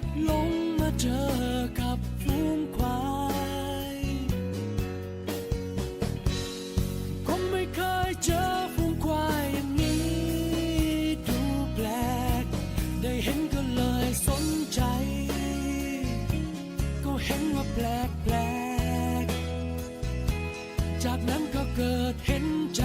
ดลงมาเจอกับฝูงควายคงไม่เคยเจอฝูงควายอย่างนี้ ดูแปลก ได้เห็นก็เลยสนใจ ก็เห็นว่าแปลกแปลก จากนั้นก็เกิดเห็นใจ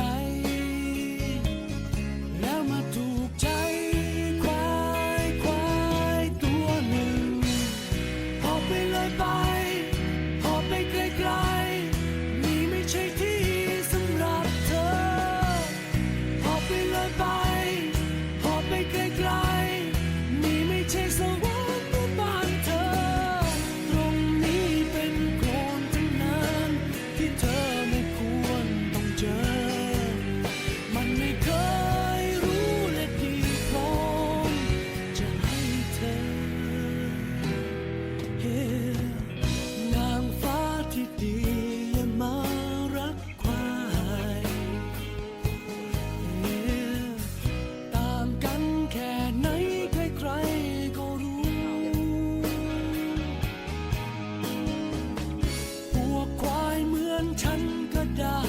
ฉันก็ได้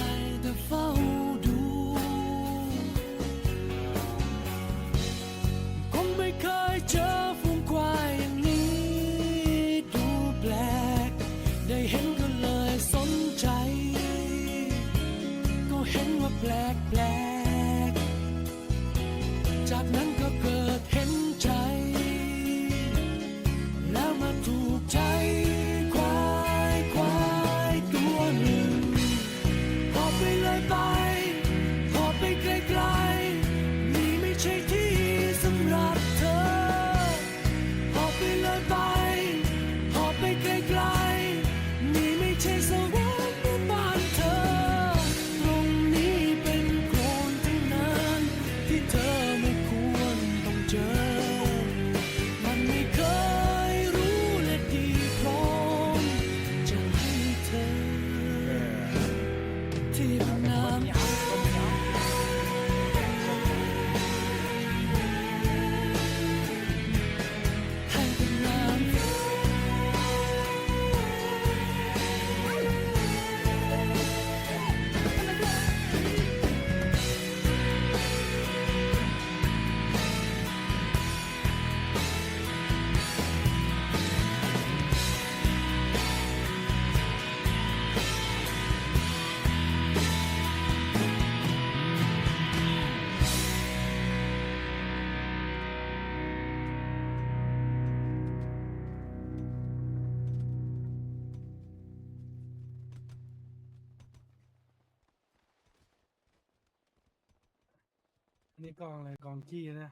แต่เฝ้าดู คงไม่เคยเจอฝูงควายอย่างนี้ ดูแปลก ได้เห็นก็เลยสนใจ ก็เห็นว่าแปลกแปลกจากนั้น นี่กองอะไรกองขี้นะ